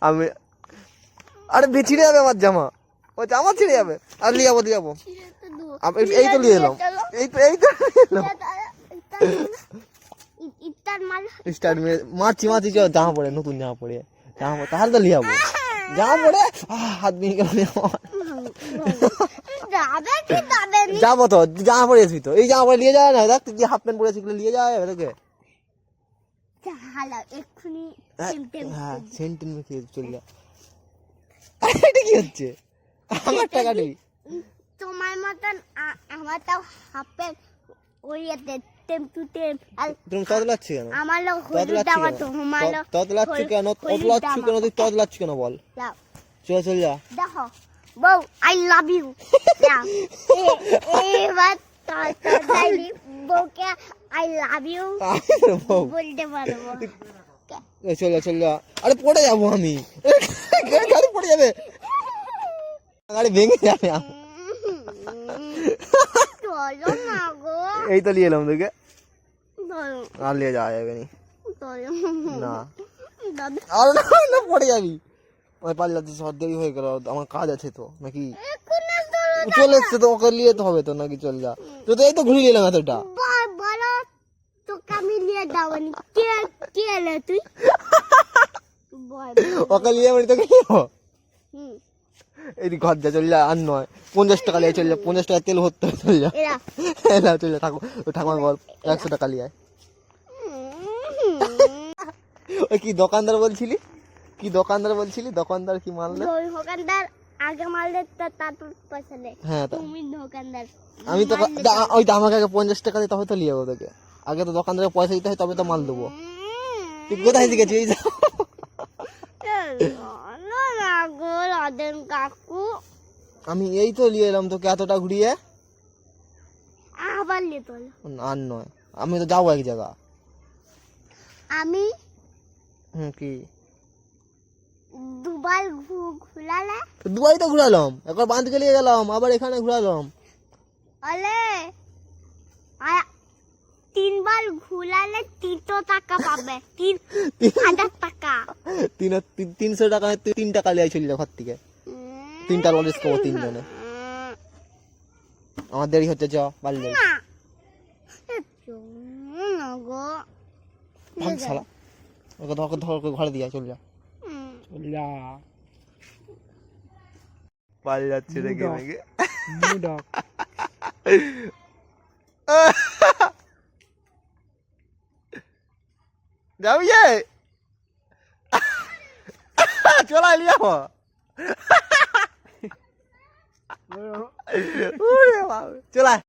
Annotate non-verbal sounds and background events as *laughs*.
আমি আরে বে ছিঁড়ে যাবে আমার জামা। ও জামা ছিঁড়ে যাবে। আর লিয়ে যাব লিয়ে যাব। এই- তো নিয়ে এলাম। এই তো এই তো নিয়ে স্টার্ট মে মারছি মারছি চল জামা পরে নতুন জামা পরে। জামা পরে তাহলে তো লিয়ে যাব। জামা পরে হাত ভেঙে গেল। যাবে তো জামা পরে আসবি তো। এই জামা পরে নিয়ে যাওয়া না। দেখ তুই হাফ প্যান্ট পরে আছিস নিয়ে যাওয়া যাবে তোকে। এক্ষুনি টেম টেম হ্যাঁ সেন্টিন মেখে চলে যা। এটা কি হচ্ছে? আমার টাকা নেই। তোমার মতন আমার তাও হাফের ওই টেম টু টেম আর তুমি তদলাচ্ছি কেন? আমার লোক হলুদ তদলাচ্ছি তোমার লোক তদলাচ্ছি কেন? তদলাচ্ছি কেন? তুই তদলাচ্ছি কেন বল? চলে চল যা। দেখো বউ আই লাভ ইউ এবার তাড়াতাড়ি বউকে আই লাভ ইউ বলতে পারব চল চল আরে পড়ে যাব আমি। গাড়ি পড়ে যাবে? গাড়ি ভেঙে যাবে। এই তো নিয়ে এলাম তোকে। আর নিয়ে যাওয়া যাবে না। আর না পড়ে যাবি। আমি পাল্লাতে সব দেরি হয়ে গেল। আমার কাজ আছে তো নাকি? চলে এসছে তো ওকে নিয়ে তো হবে তো নাকি? চল যা। তো এই তো ঘুরিয়ে নিলাম এতটা। যাবনি কে কে এলে তুই? ওকে নিয়ে আমি তোকে নিয়ে যাব। হুম, এই ঘর যা চল আর নয়। পঞ্চাশ টাকা নিয়ে চল পঞ্চাশ টাকা তেল ভরতে হবে, যা। এরা। না ঠাকুর ঠাকুমার গল্প একশো টাকা নিয়ে ওই কি দোকানদার বলছিলি? কি দোকানদার বলছিলি? দোকানদার কি ওই দোকানদার আগে মারলে তো তারপর পয়সা হ্যাঁ তুমি দোকানদার। আমি তো ওই তো আমাকে আগে পঞ্চাশ টাকা দিয়ে তবে তো লিয়ে যাব তোকে। আগে তো দোকান থেকে পয়সা দিতে হয় তবে তো মাল দেবো। তুই কোথায় শিখেছিস কাকু আমি এই তো নিয়ে এলাম তোকে এতটা ঘুরিয়ে। আবার নিয়ে তোল আর নয় আমি তো যাব এক জায়গা। আমি হুম কি? দুবার ঘু- ঘুরালে। তো দুবাই তো ঘুরালাম একবার বাঁধ নিয়ে গেলাম আবার এখানে ঘুরালাম। অলে আ- তিনবার ঘুরালে তিনশো টাকা পাবে। তিন হাজার টাকা। তিন তিন- তিনশো টাকা তুই তিন টাকা লিয়ে চলে ঘর থেকে। তিনটা লজেস খাব তিনজনে। আমার দেরি হচ্ছে চ বাড়ি যাই ভাগ ওকে ধর ধর ঘরে দিয়ে চল যা। চল যা। পালিয়ে যাচ্ছে *laughs* রেগে মেগে যাবি যে চলে আলি যাব চলে